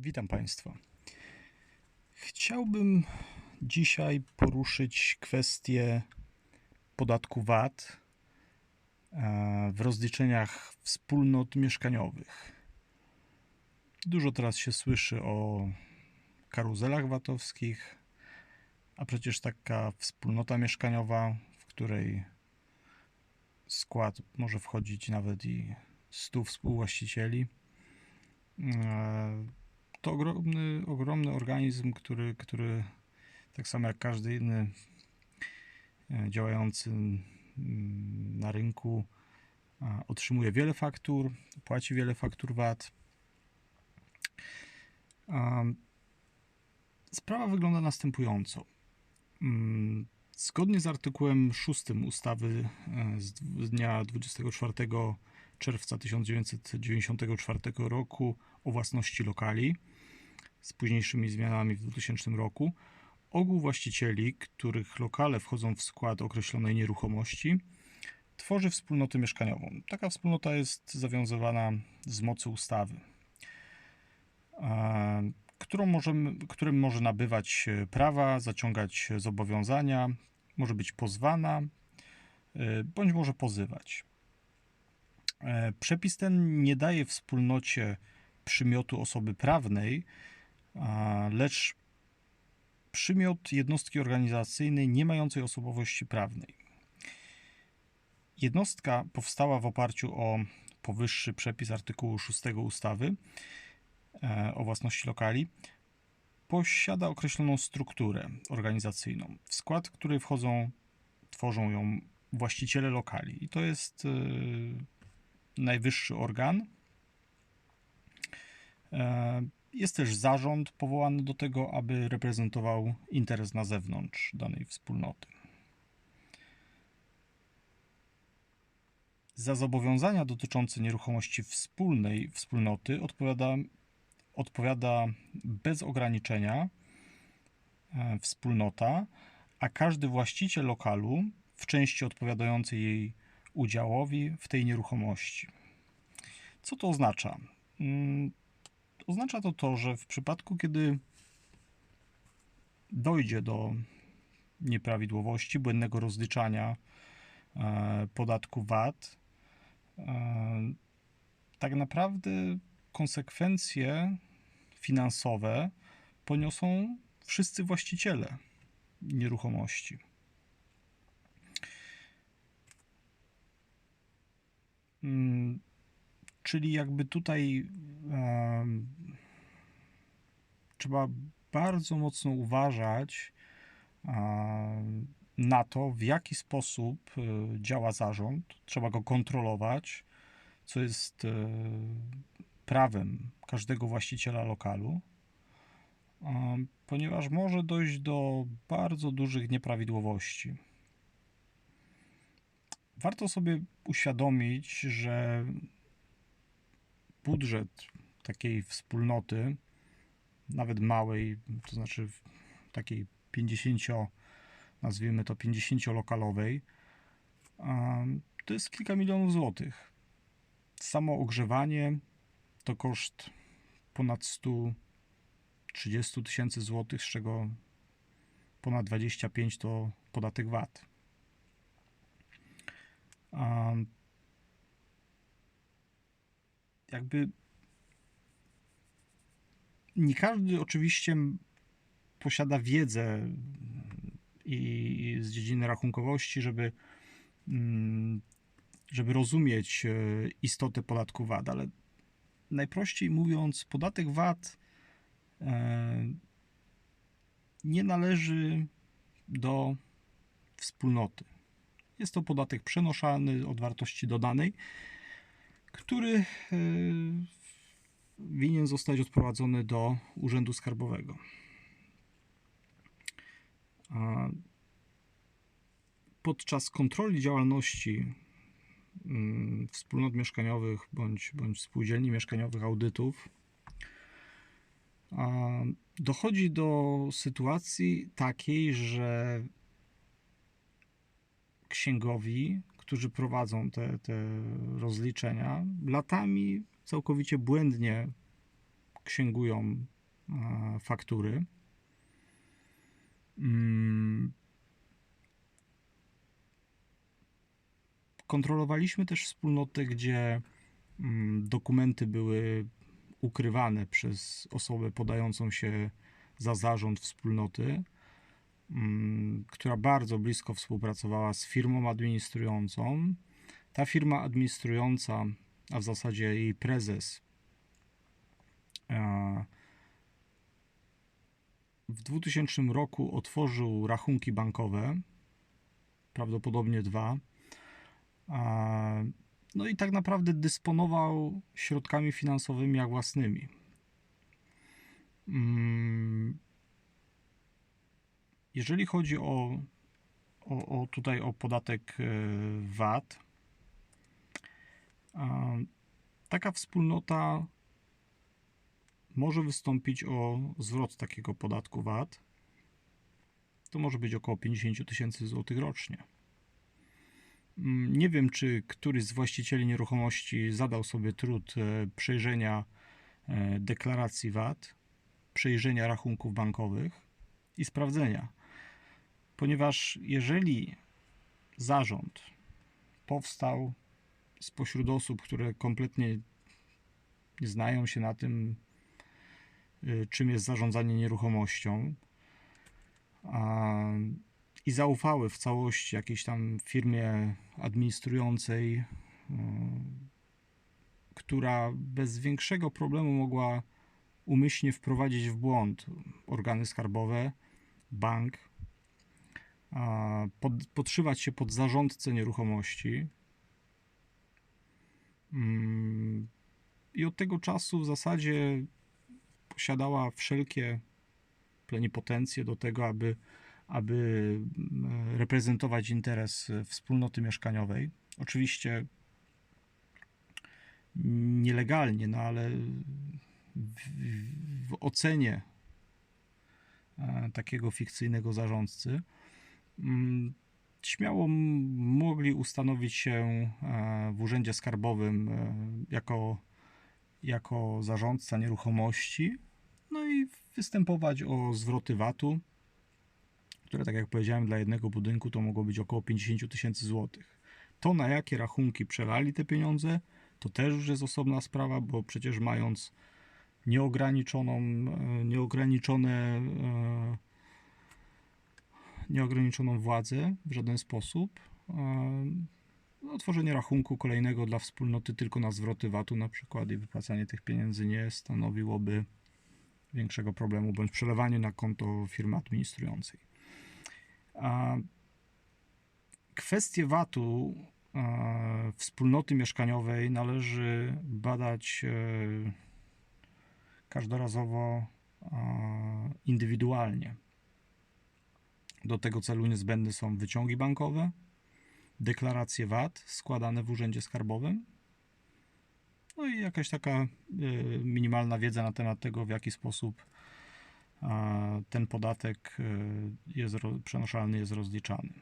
Witam Państwa. Chciałbym dzisiaj poruszyć kwestię podatku VAT e, w rozliczeniach wspólnot mieszkaniowych. Dużo teraz się słyszy o karuzelach VAT-owskich, a przecież taka wspólnota mieszkaniowa, w której skład może wchodzić nawet i 100 współwłaścicieli. To ogromny, ogromny organizm, który, który tak samo jak każdy inny e, działający mm, na rynku otrzymuje wiele faktur, płaci wiele faktur VAT. Sprawa wygląda następująco. Mm, Zgodnie z artykułem 6 ustawy e, z dnia 24 czerwca 1994 roku o własności lokali z późniejszymi zmianami w 2000 roku, ogół właścicieli, których lokale wchodzą w skład określonej nieruchomości, tworzy wspólnotę mieszkaniową. Taka wspólnota jest zawiązywana z mocy ustawy, e, którą możemy, którym może nabywać prawa, zaciągać zobowiązania, może być pozwana, e, bądź może pozywać. E, Przepis ten nie daje wspólnocie przymiotu osoby prawnej, lecz przymiot jednostki organizacyjnej nie mającej osobowości prawnej. Jednostka powstała w oparciu o powyższy przepis artykułu 6 ustawy e, o własności lokali. Posiada określoną strukturę organizacyjną, w skład której wchodzą, tworzą ją właściciele lokali. I to jest e, najwyższy organ. Jest też zarząd powołany do tego, aby reprezentował interes na zewnątrz danej wspólnoty. Za zobowiązania dotyczące nieruchomości wspólnej wspólnoty odpowiada, odpowiada bez ograniczenia e, wspólnota, a każdy właściciel lokalu w części odpowiadającej jej udziałowi w tej nieruchomości. Co to oznacza? Mm, Oznacza to to, że w przypadku, kiedy dojdzie do nieprawidłowości, błędnego rozliczania e, podatku VAT, e, tak naprawdę konsekwencje finansowe poniosą wszyscy właściciele nieruchomości. Czyli jakby tutaj em, trzeba bardzo mocno uważać em, na to, w jaki sposób e, działa zarząd. Trzeba go kontrolować, co jest e, prawem każdego właściciela lokalu, ponieważ może dojść do bardzo dużych nieprawidłowości. Warto sobie uświadomić, że budżet takiej wspólnoty, nawet małej, to znaczy takiej 50, nazwijmy to 50-lokalowej, em, to jest kilka milionów złotych. Samo ogrzewanie to koszt ponad 130 tysięcy złotych, z czego ponad 25 to podatek VAT. Jakby nie każdy oczywiście posiada wiedzę i z dziedziny rachunkowości, żeby, mm, żeby rozumieć e, istotę podatku VAT, ale najprościej mówiąc, podatek VAT e, nie należy do wspólnoty. Jest to podatek przenoszany od wartości dodanej, który e, winien zostać odprowadzony do Urzędu Skarbowego. Podczas kontroli działalności mm, wspólnot mieszkaniowych bądź, bądź spółdzielni mieszkaniowych audytów dochodzi do sytuacji takiej, że księgowi, którzy prowadzą te, te rozliczenia, latami całkowicie błędnie księgują e, faktury. Mm. Kontrolowaliśmy też wspólnotę, gdzie mm, dokumenty były ukrywane przez osobę podającą się za zarząd wspólnoty, która bardzo blisko współpracowała z firmą administrującą. Ta firma administrująca, a w zasadzie jej prezes, e, w 2000 roku otworzył rachunki bankowe, prawdopodobnie dwa. No i tak naprawdę dysponował środkami finansowymi jak własnymi. Jeżeli chodzi o, o, o tutaj o podatek e, VAT, taka wspólnota może wystąpić o zwrot takiego podatku VAT. To może być około 50 tysięcy złotych rocznie. Mm, nie wiem, czy któryś z właścicieli nieruchomości zadał sobie trud e, przejrzenia e, deklaracji VAT, przejrzenia rachunków bankowych i sprawdzenia. Ponieważ jeżeli zarząd powstał spośród osób, które kompletnie nie znają się na tym, e, czym jest zarządzanie nieruchomością, i zaufały w całości jakiejś tam firmie administrującej, e, która bez większego problemu mogła umyślnie wprowadzić w błąd organy skarbowe, bank, pod, podszywać się pod zarządcę nieruchomości. Mm, I od tego czasu w zasadzie posiadała wszelkie plenipotencje do tego, aby aby mm, reprezentować interes wspólnoty mieszkaniowej. Oczywiście nielegalnie, no ale w, w ocenie e, takiego fikcyjnego zarządcy śmiało mogli ustanowić się e, w urzędzie skarbowym e, jako, jako zarządca nieruchomości, no i występować o zwroty VAT-u które, tak jak powiedziałem, dla jednego budynku to mogło być około 50 tysięcy złotych. To, na jakie rachunki przelali te pieniądze, to też już jest osobna sprawa, bo przecież mając nieograniczoną, e, nieograniczone, nieograniczoną władzę w żaden sposób, e, otworzenie rachunku kolejnego dla wspólnoty tylko na zwroty VAT-u na przykład i wypłacanie tych pieniędzy nie stanowiłoby większego problemu, bądź przelewanie na konto firmy administrującej. Kwestię VAT-u wspólnoty mieszkaniowej należy badać e, każdorazowo indywidualnie. Do tego celu niezbędne są wyciągi bankowe, deklaracje VAT składane w urzędzie skarbowym, no i jakaś taka e, minimalna wiedza na temat tego, w jaki sposób ten podatek e, jest przenoszalny, jest rozliczany.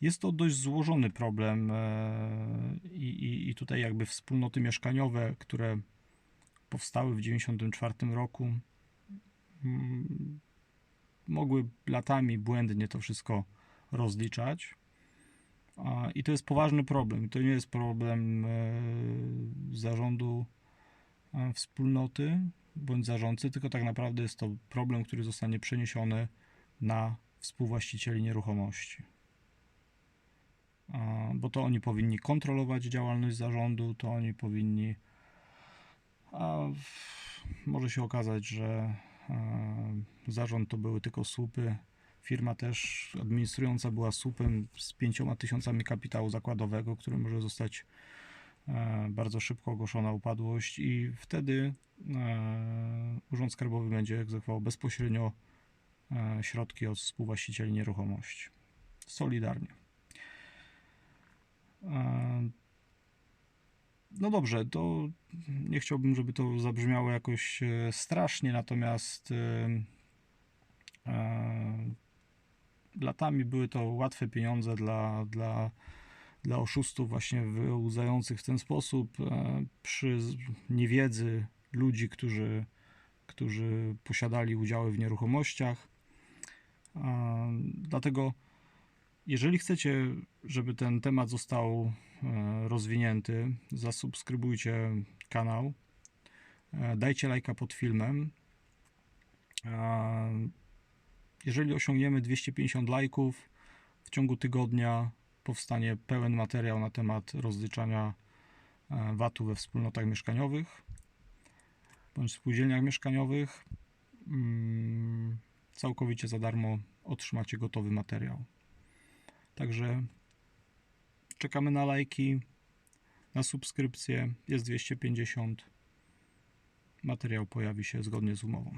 Jest to dość złożony problem e, i, i, i tutaj jakby wspólnoty mieszkaniowe, które powstały w 1994 roku, mogły latami błędnie to wszystko rozliczać. I to jest poważny problem. To nie jest problem e, zarządu wspólnoty, bądź zarządcy, tylko tak naprawdę jest to problem, który zostanie przeniesiony na współwłaścicieli nieruchomości. Bo to oni powinni kontrolować działalność zarządu, to oni powinni. A może się okazać, że zarząd to były tylko słupy. Firma też administrująca była słupem z pięcioma tysiącami kapitału zakładowego, który może zostać E, bardzo szybko ogłoszona upadłość i wtedy e, Urząd Skarbowy będzie egzekwował bezpośrednio e, środki od współwłaścicieli nieruchomości. Solidarnie. No dobrze, to nie chciałbym, żeby to zabrzmiało jakoś strasznie, natomiast latami były to łatwe pieniądze dla, dla dla oszustów właśnie wyłudzających w ten sposób e, przy niewiedzy ludzi, którzy, którzy posiadali udziały w nieruchomościach. Dlatego, jeżeli chcecie, żeby ten temat został e, rozwinięty, zasubskrybujcie kanał, e, dajcie lajka pod filmem. A, Jeżeli osiągniemy 250 lajków, w ciągu tygodnia powstanie pełen materiał na temat rozliczania e, VAT-u we wspólnotach mieszkaniowych bądź spółdzielniach mieszkaniowych. Mm, Całkowicie za darmo otrzymacie gotowy materiał. Także czekamy na lajki, na subskrypcję. Jest 250. Materiał pojawi się zgodnie z umową.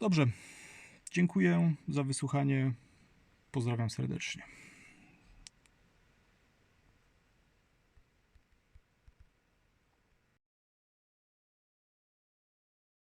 Dobrze. Dziękuję za wysłuchanie. Pozdrawiam serdecznie.